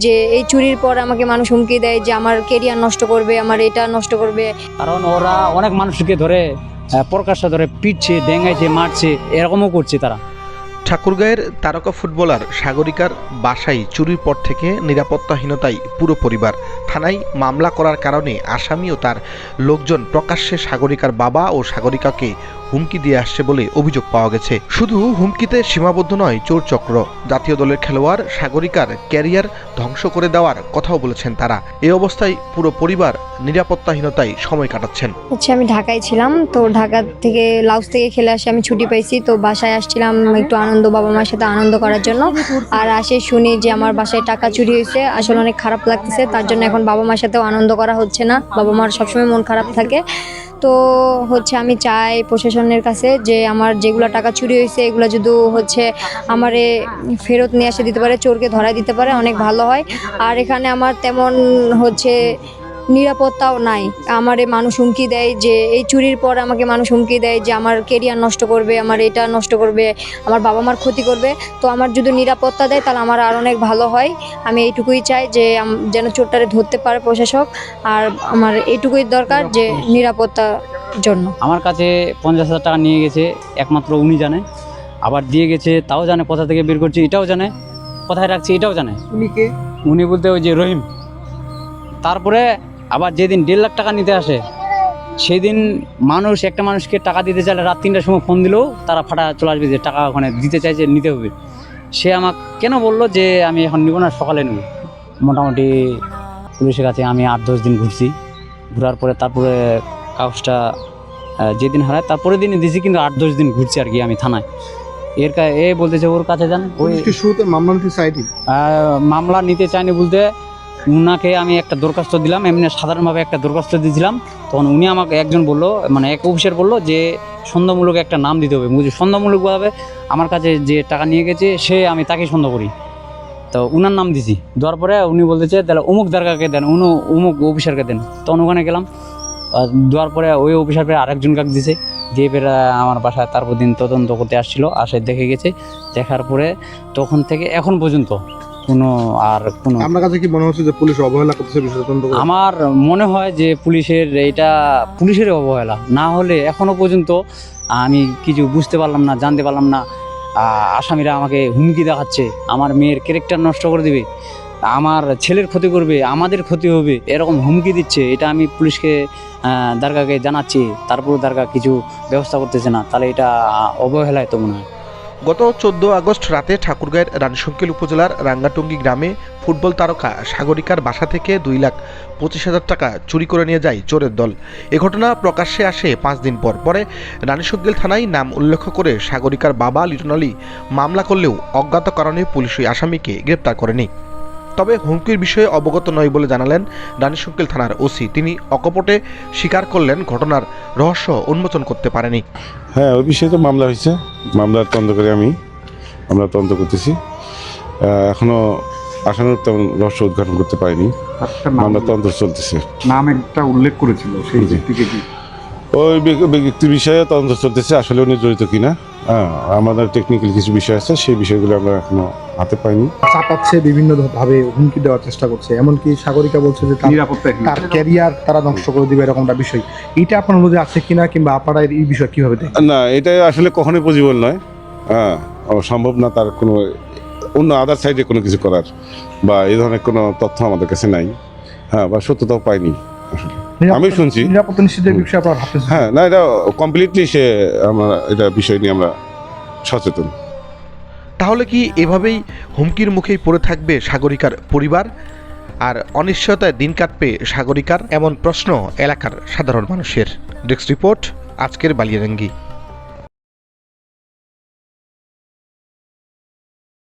যে এই চুরির পর আমাকে মানুষ হুমকি দেয় যে আমার কেরিয়ার নষ্ট করবে আমার এটা নষ্ট করবে। কারণ ওরা অনেক মানুষকে ধরে আহ, প্রকাশ্যে ধরে পিটছে ডেঙ্গাইছে মারছে এরকমও করছে তারা। ঠাকুরগাঁয়ের তারকা ফুটবলার সাগরিকার বাসায় চুরির পর থেকে নিরাপত্তাহীনতায় পুরো পরিবার। থানায় মামলা করার কারণে আসামি ও তার লোকজন প্রকাশ্যে সাগরিকার বাবা ও সাগরিকাকে হুমকি দিয়ে আসছে বলে অভিযোগ পাওয়া গেছে। শুধু হুমকিতে সীমাবদ্ধ নয়, চোর চক্র। জাতীয় দলের খেলোয়াড় সাগরিকার ক্যারিয়ার ধ্বংস করে দেওয়ার কথাও বলেছেন তারা। এই অবস্থায় পুরো পরিবার নিরাপত্তাহীনতায় সময় কাটাচ্ছেন। হচ্ছে আমি ঢাকায় ছিলাম, তো ঢাকা থেকে লাউস থেকে খেলে আসে, আমি ছুটি পাইছি, তো বাসায় আসছিলাম একটু আনন্দ, বাবা মার সাথে আনন্দ করার জন্য। আর আসে শুনি যে আমার বাসায় টাকা চুরি হয়েছে, আসলে অনেক খারাপ লাগতেছে, তার জন্য এখন বাবা মার সাথেও আনন্দ করা হচ্ছে না। বাবা মার সবসময় মন খারাপ থাকে। তো হচ্ছে আমি চাই প্রশাসনের কাছে যে আমার যেগুলো টাকা চুরি হয়েছে, এগুলো যদি হচ্ছে আমারে ফেরত নিয়ে আসে দিতে পারে, চোরকে ধরাই দিতে পারে, অনেক ভালো হয়। আর এখানে আমার তেমন হচ্ছে নিরাপত্তাও নাই। আমারে মানুষ হুমকি দেয় যে এই চুরির পর আমাকে মানুষ হুমকি দেয় যে আমার কেরিয়ার নষ্ট করবে আমার এটা নষ্ট করবে আমার বাবা মার ক্ষতি করবে। তো আমার যদি নিরাপত্তা দেয় তাহলে আমার আর অনেক ভালো হয়। আমি এইটুকুই চাই যে আম- যেন চোরটারে ধরতে পারে প্রশাসক। আর আমার এইটুকুই দরকার যে নিরাপত্তার জন্য। আমার কাছে পঞ্চাশ হাজার টাকা নিয়ে গেছে একমাত্র উনি জানে। আবার দিয়ে গেছে তাও জানে কোথা থেকে বের করছে এটাও জানে। কোথায় রাখছে এটাও জানে। উনি বলতে ওই যে রহিম। তারপরে আবার যেদিন দেড় লাখ টাকা নিতে আসে সেদিন মানুষ একটা মানুষকে টাকা দিতে চাইলে রাত তিনটার সময় ফোন দিলেও তারা ফাটা চলে আসবে যে টাকা ওখানে দিতে চাইছে নিতে হবে। সে আমাকে কেন বলল যে আমি এখন নিব না সকালে নেব। মোটামুটি পুলিশের কাছে আমি আট দশ দিন ঘুরছি। ঘোরার পরে তারপরে কাগজটা যেদিন হারায় তারপরে দিনই দিছি কিন্তু আট দশ দিন ঘুরছি আর কি আমি থানায়। এর কা- এ বলতেছে ওর কাছে যান। ওই মামলা নিতে চাইনি। মামলা নিতে চাইনি বলতে উনাকে আমি একটা দরখাস্ত দিলাম, এমনি সাধারণভাবে একটা দরখাস্ত দিয়েছিলাম। তখন উনি আমাকে একজন বলল মানে এক অফিসার বলল যে, সন্দেহমূলক একটা নাম দিতে হবে। বুঝি সন্দেহমূলকভাবে আমার কাছে যে টাকা নিয়ে গেছে, সে আমি তাকে সন্দেহ করি। তো উনার নাম দিছি। দেওয়ার পরে উনি বলতেছে, তাহলে অমুক দারগাকে দেন, উনি, অমুক অফিসারকে দেন। তখন ওখানে গেলাম। দেওয়ার পরে ওই অফিসার আরেকজন কাক দিছে, যে পেরা আমার বাসায় তারপর দিন তদন্ত করতে আসছিল, আসে দেখে গেছে। দেখার পরে তখন থেকে এখন পর্যন্ত কোনো আর কোনো আপনার কাছে কি মনে হচ্ছে যে পুলিশ অবহেলা করতেছে বিষয়টা তদন্ত করে? আমার মনে হয় যে পুলিশের এটা পুলিশের অবহেলা। না হলে এখনও পর্যন্ত আমি কিছু বুঝতে পারলাম না জানতে পারলাম না। আহ, আসামিরা আমাকে হুমকি দেখাচ্ছে। আমার মেয়ের ক্যারেক্টার নষ্ট করে দেবে। আমার ছেলের ক্ষতি করবে আমাদের ক্ষতি হবে এরকম হুমকি দিচ্ছে। এটা আমি পুলিশকে আহ, দারগাকে জানাচ্ছি। তারপর দারগা কিছু ব্যবস্থা করতেছে না। তাহলে এটা আহ, অবহেলায় তো মনে হয়। গত চোদ্দ আগস্ট রাতে ঠাকুরগাঁয়ের রানসংকেল উপজেলার রাঙ্গাটঙ্গি গ্রামে ফুটবল তারকা সাগরিকার বাসা থেকে দুই লাখ পঁচিশ হাজার টাকা চুরি করে নিয়ে যায় চোরের দল। এ ঘটনা প্রকাশ্যে আসে পাঁচ দিন পর। পরে রানীশঙ্কেল থানায় নাম উল্লেখ করে সাগরিকার বাবা লিটন আলী মামলা করলেও অজ্ঞাত কারণে পুলিশ ওই আসামিকে গ্রেপ্তার করেনি। তবে হুমকির বিষয়ে অবগত নয় বলে জানালেন রানীশঙ্কেল থানার ওসি। তিনি অকপটে স্বীকার করলেন ঘটনার রহস্য উন্মোচন করতে পারেনি। হ্যাঁ ওই বিষয়ে তো মামলা হয়েছে। মামলার তদন্ত করে আমি আমরা তদন্ত করতেছি। এখনও আসানোর তেমন রহস্য উদ্ঘাটন করতে পারিনি। একটা নাম মামলা তদন্ত চলতেছে। নাম একটা উল্লেখ করেছিল সেই। ব্যক্তিকে কি? ওই ব্যক্তি- ব্যক্তির বিষয়ে তদন্ত চলতেছে আসলে উনি জড়িত কিনা। হ্যাঁ আমাদের টেকনিক্যাল কিছু বিষয় আছে সেই বিষয়গুলো আমরা এখনও হাতে পাইনি। চাপাচ্ছে বিভিন্ন ভাবে হুমকি দেওয়ার চেষ্টা করছে। এমনকি সাগরিকা বলছে যে তার- তার ক্যারিয়ার তারা ধ্বংস করে দিবে এরকমটা বিষয়। এটা আপনার মধ্যে আছে কিনা কিংবা আপনারা এই বিষয় কীভাবে দেখেন? না এটা আসলে কখনোই পজিবল নয়। হ্যাঁ সম্ভব না তার কোনো অন্য আদার সাইডে কোনো কিছু করার বা এই ধরনের কোনো তথ্য আমাদের কাছে নাই। হ্যাঁ বা সত্যতাও পাইনি। আমি শুনছি। নিরাপত্তা নিশ্চিতের বিষয়ে আপনার ভাবতেছেন হ্যাঁ না এটা কমপ্লিটলি সে আমরা এটা বিষয় নিয়ে আমরা সচেতন। তাহলে কি এভাবেই হুমকির মুখেই পড়ে থাকবে সাগরিকার পরিবার? আর অনিশ্চয়তায় দিন কাটবে সাগরিকার? এমন প্রশ্ন এলাকার সাধারণ মানুষের। ডেস্ক রিপোর্ট আজকের বালিয়ারঙ্গি।